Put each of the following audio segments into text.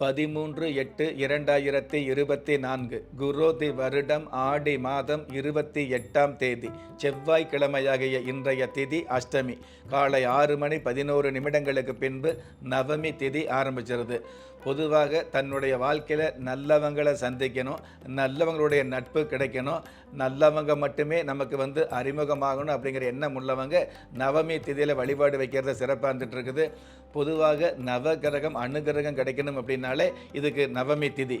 பதிமூன்று எட்டு இரண்டாயிரத்தி இருபத்தி நான்கு குரோதி வருடம் ஆடி மாதம் இருபத்தி எட்டாம் தேதி செவ்வாய்க்கிழமையாகிய இன்றைய திதி அஷ்டமி. காலை ஆறு மணி பதினோரு நிமிடங்களுக்கு பின்பு நவமி திதி ஆரம்பிச்சிருது பொதுவாக தன்னுடைய வாழ்க்கையில் நல்லவங்களை சந்திக்கணும் நல்லவங்களுடைய நட்பு கிடைக்கணும் நல்லவங்க மட்டுமே நமக்கு வந்து அறிமுகமாகணும் அப்படிங்கிற எண்ணம் உள்ளவங்க நவமி திதியில் வழிபாடு வைக்கிறத சிறப்பாக இருந்துட்டு இருக்குது பொதுவாக நவகிரகம் அணுகிரகம் கிடைக்கணும் அப்படின்னாலே இதுக்கு நவமி திதி.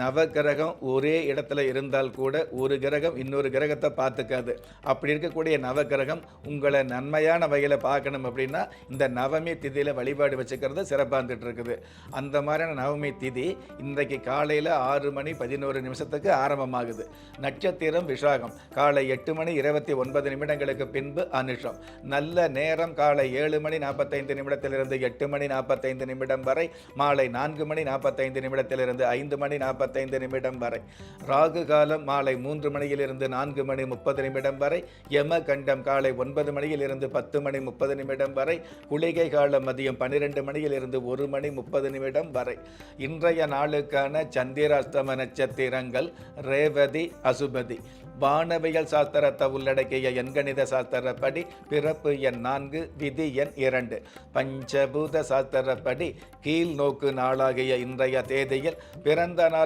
நவகிரகம் ஒரே இடத்துல இருந்தால் கூட ஒரு கிரகம் இன்னொரு கிரகத்தை பார்த்துக்காது. அப்படி இருக்கக்கூடிய நவகிரகம் உங்களை நன்மையான வகையில் பார்க்கணும் அப்படின்னா இந்த நவமி திதியில் வழிபாடு வச்சுக்கிறது சிறப்பாந்துட்டு இருக்குது அந்த மாதிரியான நவமி திதி இன்றைக்கு காலையில் ஆறு மணி பதினோரு நிமிஷத்துக்கு ஆரம்பமாகுது. நட்சத்திரம் விஷாகம் காலை எட்டு மணி இருபத்தி ஒன்பது நிமிடங்களுக்கு பின்பு அனுஷம். நல்ல நேரம் காலை ஏழு மணி நாற்பத்தைந்து நிமிடத்திலிருந்து எட்டு மணி நாற்பத்தைந்து நிமிடம் வரை மாலை நான்கு மணி நாற்பத்தைந்து நிமிடத்திலிருந்து ஐந்து மணி நாற்பத்தைந்து நிமிடம் வரை. ராகு காலம் மாலை மூன்று மணியிலிருந்து நான்கு மணி முப்பது நிமிடம் வரை. யம கண்டம் காலை ஒன்பது மணியிலிருந்து பத்து மணி முப்பது நிமிடம் வரை. குளிகை காலம் மதியம் பன்னிரெண்டு மணியிலிருந்து ஒரு மணி முப்பது நிமிடம் வரை. இன்றைய நாளுக்கான சந்திராஷ்டம நட்சத்திரங்கள் ரேவதி அசுபதி. வானவியல் சாஸ்திரத்தை உள்ளடக்கிய எண்கணித சாஸ்திரப்படி பிறப்பு எண் நான்கு விதி எண் இரண்டு. பஞ்சபூத சாஸ்திரப்படி கீழ் நோக்கு நாளாகிய இன்றைய தேதியில் பிறந்த நாள்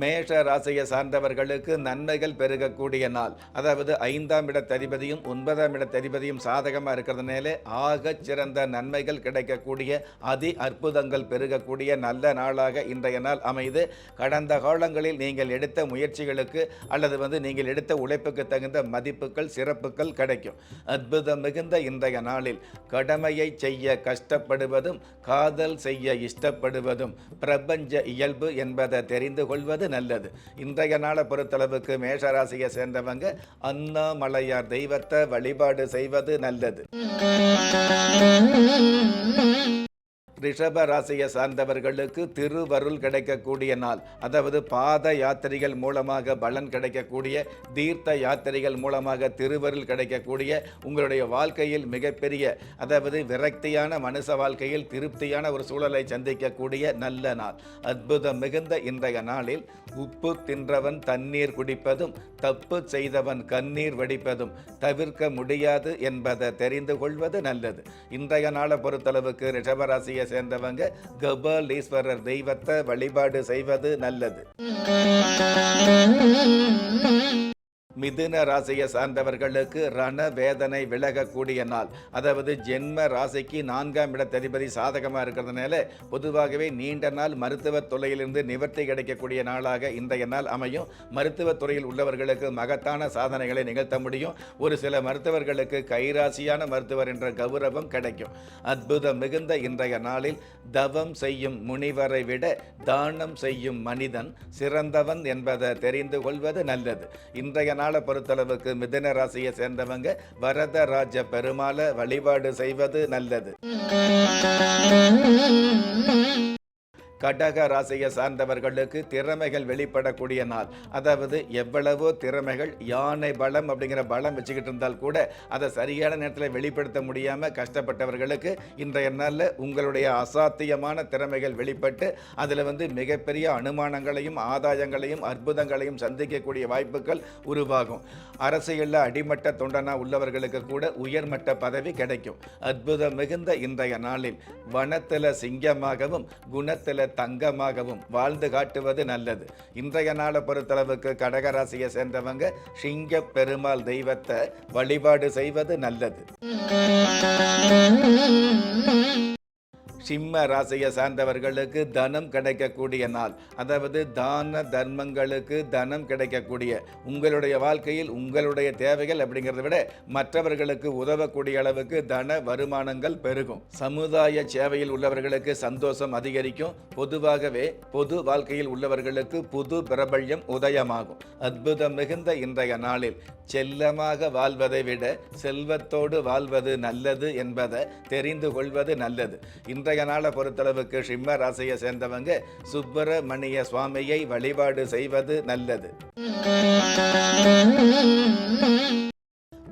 மேஷ ராசியை சார்ந்தவர்களுக்கு நன்மைகள் பெருகக்கூடிய நாள். அதாவது ஐந்தாம் இடத்ததிபதியும் ஒன்பதாம் இடத்ததிபதியும் சாதகமாக இருக்கிறதுனால ஆகச் சிறந்த நன்மைகள் கிடைக்கக்கூடிய அதி அற்புதங்கள் பெருகக்கூடிய நல்ல நாளாக இன்றைய நாள் அமைது. கடந்த காலங்களில் நீங்கள் எடுத்த முயற்சிகளுக்கு அல்லது வந்து நீங்கள் எடுத்த உழைப்புக்கு தகுந்த மதிப்புகள் சிறப்புகள் கிடைக்கும். அற்புதம் மிகுந்த இன்றைய நாளில் கடமையை செய்ய கஷ்டப்படுவதும் காதல் செய்ய இஷ்டப்படுவதும் பிரபஞ்ச இயல்பு என்பதை தெரிந்து கொள்வது நல்லது. இன்றைய நாளை பொறுத்தளவுக்கு மேஷராசியை சேர்ந்தவங்க அண்ணாமலையார் தெய்வத்தை வழிபாடு செய்வது நல்லது. ரிஷப ராசியை சார்ந்தவர்களுக்கு திருவருள் கிடைக்கக்கூடிய நாள். அதாவது பாத யாத்திரைகள் மூலமாக பலன் கிடைக்கக்கூடிய தீர்த்த யாத்திரைகள் மூலமாக திருவருள் கிடைக்கக்கூடிய உங்களுடைய வாழ்க்கையில் மிகப்பெரிய அதாவது விரக்தியான மனுஷ வாழ்க்கையில் திருப்தியான ஒரு சூழலை சந்திக்கக்கூடிய நல்ல நாள். அற்புதம் மிகுந்த இன்றைய நாளில் உப்பு தின்றவன் தண்ணீர் குடிப்பதும் தப்பு செய்தவன் கண்ணீர் வடிப்பதும் தவிர்க்க முடியாது என்பதை தெரிந்து கொள்வது நல்லது. இன்றைய நாளை பொறுத்தளவுக்கு ரிஷபராசியை சேர்ந்தவங்க கபாலீஸ்வரர் தெய்வத்தை வழிபாடு செய்வது நல்லது. மிதுன ராசியை சார்ந்தவர்களுக்கு ரண வேதனை விலகக்கூடிய நாள். அதாவது ஜென்ம ராசிக்கு நான்காம் இடத்ததிபதி சாதகமாக இருக்கிறதுனால பொதுவாகவே நீண்ட நாள் மருத்துவத் துறையிலிருந்து நிவர்த்தி கிடைக்கக்கூடிய நாளாக இன்றைய நாள் அமையும். மருத்துவத் துறையில் உள்ளவர்களுக்கு மகத்தான சாதனைகளை நிகழ்த்த முடியும். ஒரு சில மருத்துவர்களுக்கு கைராசியான மருத்துவர் என்ற கௌரவம் கிடைக்கும். அற்புதம் மிகுந்த இன்றைய நாளில் தவம் செய்யும் முனிவரை விட தானம் செய்யும் மனிதன் சிறந்தவன் என்பதை தெரிந்து கொள்வது நல்லது. இன்றைய நாள் பொறுத்தளவுக்கு மிதன ராசியை சேர்ந்தவங்க வரதராஜ பெருமாளை வழிபாடு செய்வது நல்லது. கடக ராசியை சார்ந்தவர்களுக்கு திறமைகள் வெளிப்படக்கூடிய நாள். அதாவது எவ்வளவோ திறமைகள் யானை பலம் அப்படிங்கிற பலம் வச்சுக்கிட்டு இருந்தால் கூட அதை சரியான நேரத்தில் வெளிப்படுத்த முடியாமல் கஷ்டப்பட்டவர்களுக்கு இன்றைய நாளில் உங்களுடைய அசாத்தியமான திறமைகள் வெளிப்பட்டு அதில் வந்து மிகப்பெரிய அனுமானங்களையும் ஆதாயங்களையும் அற்புதங்களையும் சந்திக்கக்கூடிய வாய்ப்புகள் உருவாகும். அரசியலில் அடிமட்ட தொண்டனா உள்ளவர்களுக்கு கூட உயர்மட்ட பதவி கிடைக்கும். அற்புதம் மிகுந்த இன்றைய நாளில் வனத்தில் சிங்கமாகவும் குணத்தில் தங்கமாகவும் வாழ்ந்து காட்டுவது நல்லது. இன்றைய நாளை பொறுத்தளவுக்கு கடகராசியை சேர்ந்தவங்க சிங்க பெருமாள் தெய்வத்தை வழிபாடு செய்வது நல்லது. சிம்ம ராசியை சார்ந்தவர்களுக்கு தனம் கிடைக்கக்கூடிய நாள். அதாவது தான தர்மங்களுக்கு தனம் கிடைக்கக்கூடிய உங்களுடைய வாழ்க்கையில் உங்களுடைய தேவைகள் அப்படிங்கிறத விட மற்றவர்களுக்கு உதவக்கூடிய அளவுக்கு தன வருமானங்கள் பெருகும். சமுதாய சேவையில் உள்ளவர்களுக்கு சந்தோஷம் அதிகரிக்கும். பொதுவாகவே பொது வாழ்க்கையில் உள்ளவர்களுக்கு புது பிரபல்யம் உதயமாகும். அற்புதம் மிகுந்த இன்றைய நாளில் செல்லமாக வாழ்வதை விட செல்வத்தோடு வாழ்வது நல்லது என்பதை தெரிந்து கொள்வது நல்லது. இன்றைய நாளை பொறுத்தளவுக்கு சிம்ம ராசியை சேர்ந்தவங்க சுப்பிரமணிய சுவாமியை வழிபாடு செய்வது நல்லது.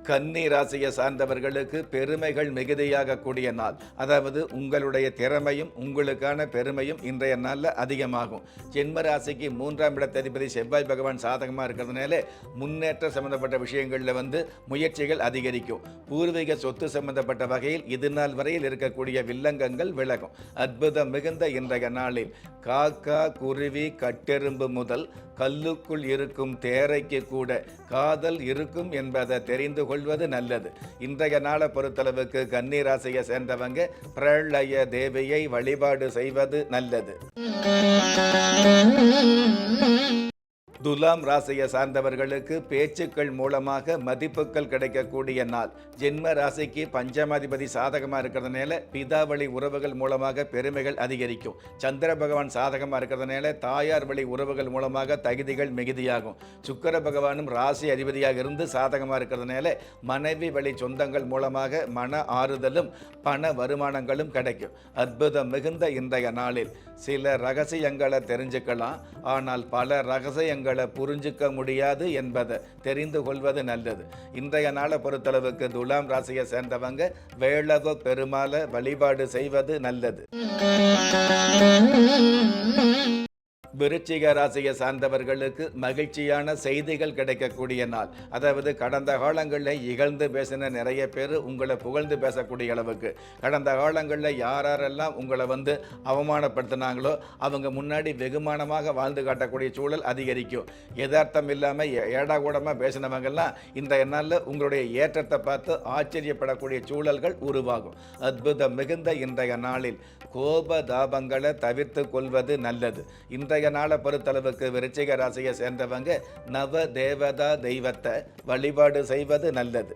கன்னி ராசியை சார்ந்தவர்களுக்கு பெருமைகள் மிகுதியாக கூடிய நாள். அதாவது உங்களுடைய திறமையும் உங்களுக்கான பெருமையும் இன்றைய நாளில் அதிகமாகும். ஜென்ம ராசிக்கு மூன்றாம் இடத்ததிபதி செவ்வாய் பகவான் சாதகமாக இருக்கிறதுனால முன்னேற்ற சம்பந்தப்பட்ட விஷயங்களில் வந்து முயற்சிகள் அதிகரிக்கும். பூர்வீக சொத்து சம்பந்தப்பட்ட வகையில் இது நாள் வரையில் இருக்கக்கூடிய வில்லங்கங்கள் விலகும். அற்புதம் மிகுந்த இன்றைய நாளில் காக்கா குருவி கட்டெரும்பு முதல் கல்லுக்குள் இருக்கும் தேரைக்கு கூட காதல் இருக்கும் என்பதை தெரிந்து கொள்வது நல்லது. இன்றைய நாளை பொறுத்தளவுக்கு கன்னிராசியை சேர்ந்தவங்க பிரளய தேவியை வழிபாடு செய்வது நல்லது. துலாம் ராசியை சார்ந்தவர்களுக்கு பேச்சுக்கள் மூலமாக மதிப்புகள் கிடைக்கக்கூடிய நாள். ஜென்ம ராசிக்கு பஞ்சமாதிபதி சாதகமாக இருக்கிறதுனால பிதாவளி உறவுகள் மூலமாக பெருமைகள் அதிகரிக்கும். சந்திர பகவான் சாதகமாக இருக்கிறதுனால தாயார் வழி உறவுகள் மூலமாக தகுதிகள் மிகுதியாகும். சுக்கர பகவானும் ராசி அதிபதியாக இருந்து சாதகமாக இருக்கிறதுனால மனைவி வழி சொந்தங்கள் மூலமாக மன ஆறுதலும் பண வருமானங்களும் கிடைக்கும். அற்புதம் மிகுந்த இன்றைய நாளில். சில ரகசியங்களை தெரிஞ்சுக்கலாம். ஆனால் பல ரகசியங்கள் புரிஞ்சுக்க முடியாது என்பதை தெரிந்து கொள்வது நல்லது. இன்றைய நாளை பொறுத்தளவுக்கு துலாம் ராசியை சேர்ந்தவங்க வேளவ பெருமாளை வழிபாடு செய்வது நல்லது. விருச்சிக ராசியை சார்ந்தவர்களுக்கு மகிழ்ச்சியான செய்திகள் கிடைக்கக்கூடிய நாள். அதாவது கடந்த காலங்களில் இகழ்ந்து பேசின நிறைய பேர் உங்களை புகழ்ந்து பேசக்கூடிய அளவுக்கு. கடந்த காலங்களில் யாரெல்லாம் உங்களை வந்து அவமானப்படுத்தினாங்களோ அவங்க முன்னாடி வெகுமானமாக வாழ்ந்து காட்டக்கூடிய சூழல் அதிகரிக்கும். யதார்த்தம் இல்லாமல் ஏடா கூடமாக பேசினவங்கெல்லாம் இந்த நாளில் உங்களுடைய ஏற்றத்தை பார்த்து ஆச்சரியப்படக்கூடிய சூழல்கள் உருவாகும். அற்புதம் மிகுந்த இன்றைய நாளில் கோப தாபங்களை தவிர்த்து கொள்வது நல்லது. இன்றைய நாளை பொறுத்தளவுக்கு விருச்சிக ராசியை சேர்ந்தவங்க நவ தேவதா தெய்வத்தை வழிபாடு செய்வது நல்லது.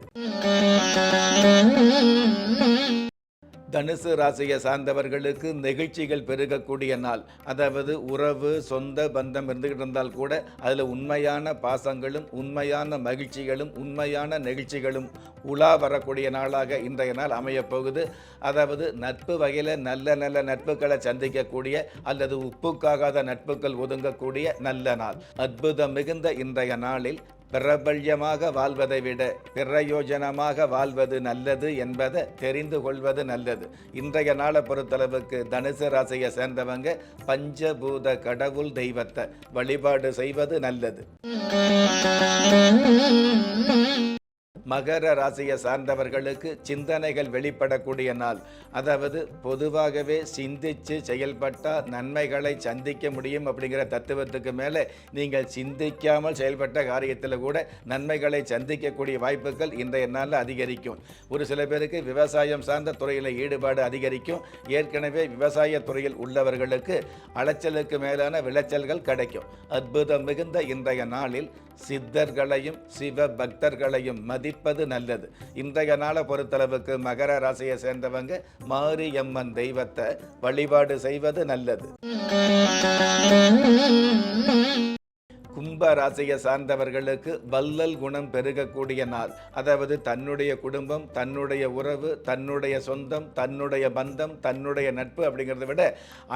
தனுசு ராசியை சார்ந்தவர்களுக்கு நெகிழ்ச்சிகள் பெருகக்கூடிய நாள். அதாவது உறவு சொந்த பந்தம் இருந்துகிட்டு இருந்தால் கூட அதில் உண்மையான பாசங்களும் உண்மையான மகிழ்ச்சிகளும் உண்மையான நெகிழ்ச்சிகளும் உலா வரக்கூடிய நாளாக இன்றைய நாள் அமையப்போகுது அதாவது நட்பு வகையில் நல்ல நல்ல நட்புகளை சந்திக்கக்கூடிய அல்லது உப்புக்காகாத நட்புகள் ஒதுங்கக்கூடிய நல்ல நாள். அற்புதம் மிகுந்த இன்றைய நாளில் பிரபல்யமாக வாழ்வதை விட பிரயோஜனமாக வாழ்வது நல்லது என்பதை தெரிந்து கொள்வது நல்லது. இன்றைய நாளை பொறுத்தளவுக்கு தனுசு ராசியை சேர்ந்தவங்க பஞ்சபூத கடவுள் தெய்வத்தை வழிபாடு செய்வது நல்லது. மகர ராசியை சார்ந்தவர்களுக்கு சிந்தனைகள் வெளிப்படக்கூடிய நாள். அதாவது பொதுவாகவே சிந்திச்சு செயல்பட்டால் நன்மைகளை சந்திக்க முடியும் அப்படிங்கிற தத்துவத்துக்கு மேலே நீங்கள் சிந்திக்காமல் செயல்பட்ட காரியத்தில் கூட நன்மைகளை சந்திக்கக்கூடிய வாய்ப்புகள் இன்றைய நாளில் அதிகரிக்கும். ஒரு சில பேருக்கு விவசாயம் சார்ந்த துறையில் ஈடுபாடு அதிகரிக்கும். ஏற்கனவே விவசாய துறையில் உள்ளவர்களுக்கு அலைச்சலுக்கு மேலான விளைச்சல்கள் கிடைக்கும். அற்புதம் மிகுந்த இன்றைய நாளில் சித்தர்களையும் சிவ பக்தர்களையும் மதிப்பது நல்லது. இன்றைய நாளை பொறுத்தளவுக்கு மகர ராசியை சேர்ந்தவங்க மாரியம்மன் தெய்வத்தை வழிபாடு செய்வது நல்லது. கும்ப ராசியை சார்ந்தவர்களுக்கு வல்லல் குணம் பெருகக்கூடிய நாள். அதாவது தன்னுடைய குடும்பம் தன்னுடைய உறவு தன்னுடைய சொந்தம் தன்னுடைய பந்தம் தன்னுடைய நட்பு அப்படிங்கிறத விட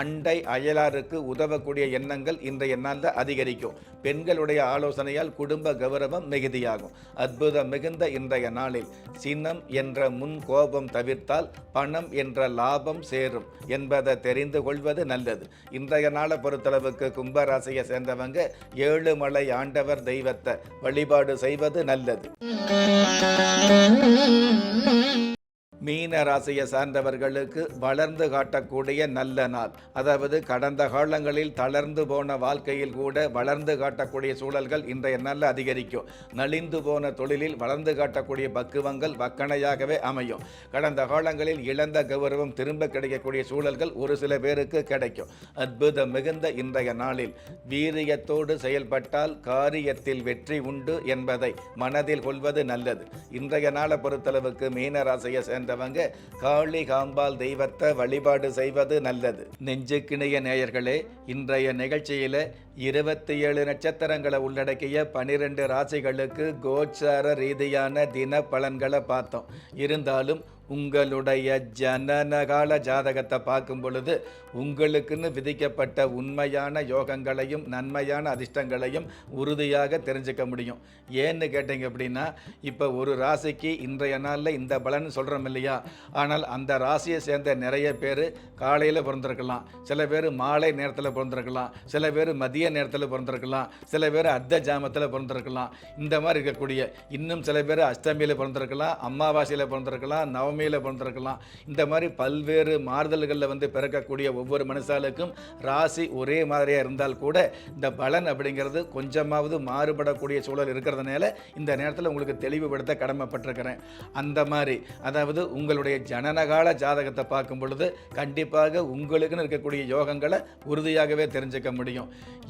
அண்டை அயலாருக்கு உதவக்கூடிய எண்ணங்கள் இன்றைய நாளில் அதிகரிக்கும். பெண்களுடைய ஆலோசனையால் குடும்ப கௌரவம் மிகுதியாகும். அற்புதம் மிகுந்த இன்றைய நாளில் சினம் என்ற முன் கோபம் தவிர்த்தால் பணம் என்ற லாபம் சேரும் என்பதை தெரிந்து கொள்வது நல்லது. இன்றைய நாளை பொறுத்தளவுக்கு கும்பராசியை சேர்ந்தவங்க ஏழு மலை ஆண்டவர் தெய்வத்தை வழிபாடு செய்வது நல்லது. மீன ராசியை சார்ந்தவர்களுக்கு வளர்ந்து காட்டக்கூடிய நல்ல நாள். அதாவது கடந்த காலங்களில் தளர்ந்து போன வாழ்க்கையில் கூட வளர்ந்து காட்டக்கூடிய சூழல்கள் இன்றைய நாளில் அதிகரிக்கும். நலிந்து போன தொழிலில் வளர்ந்து காட்டக்கூடிய பக்குவங்கள் வக்கணையாகவே அமையும். கடந்த காலங்களில் இழந்த கௌரவம் திரும்ப கிடைக்கக்கூடிய சூழல்கள் ஒரு சில பேருக்கு கிடைக்கும். அற்புதம் மிகுந்த இன்றைய நாளில் வீரியத்தோடு செயல்பட்டால் காரியத்தில் வெற்றி உண்டு என்பதை மனதில் கொள்வது நல்லது. இன்றைய நாளை பொறுத்தளவுக்கு மீனராசியை சேர்ந்த சேர்ந்தவங்க காளி காம்பால் தெய்வத்தை வழிபாடு செய்வது நல்லது. நெஞ்சுக்கிணைய நேயர்களே இன்றைய நிகழ்ச்சியில் இருபத்தி ஏழு நட்சத்திரங்களை உள்ளடக்கிய பனிரெண்டு ராசிகளுக்கு கோச்சார ரீதியான தின பலன்களை பார்த்தோம். இருந்தாலும் உங்களுடைய ஜனனகால ஜாதகத்தை பார்க்கும் பொழுது உங்களுக்குன்னு விதிக்கப்பட்ட உண்மையான யோகங்களையும் நன்மையான அதிர்ஷ்டங்களையும் உறுதியாக தெரிஞ்சுக்க முடியும். ஏன்னு கேட்டீங்க அப்படின்னா இப்போ ஒரு ராசிக்கு இன்றைய நாளில் இந்த பலன் சொல்கிறோம் இல்லையா? ஆனால் அந்த ராசியை சேர்ந்த நிறைய பேர் காலையில் பிறந்திருக்கலாம். சில பேர் மாலை நேரத்தில் பிறந்திருக்கலாம். சில பேர் மதிய நேரத்தில் பிறந்திருக்கலாம். சில பேர் அர்த்த ஜாமத்தில் பிறந்திருக்கலாம். இந்த மாதிரி இருக்கக்கூடிய இன்னும் சில பேர் அஷ்டமியில் பிறந்திருக்கலாம் அமாவாசையில் பிறந்திருக்கலாம் நவமியில் பிறந்திருக்கலாம். இந்த மாதிரி பல்வேறு மாறுதல்களில் வந்து பிறக்கக்கூடிய ஒவ்வொரு மனுஷாலுக்கும் ராசி ஒரே மாதிரியாக இருந்தால் கூட இந்த பலன் அப்படிங்கிறது கொஞ்சமாவது மாறுபடக்கூடிய சூழல் இருக்கிறதுனால இந்த நேரத்தில் உங்களுக்கு தெளிவுபடுத்த கடமைப்பட்டிருக்கிறேன். அந்த மாதிரி அதாவது உங்களுடைய ஜனனகால ஜாதகத்தை பார்க்கும் பொழுது கண்டிப்பாக உங்களுக்குன்னு இருக்கக்கூடிய யோகங்களை உறுதியாகவே தெரிஞ்சுக்க முடியும்.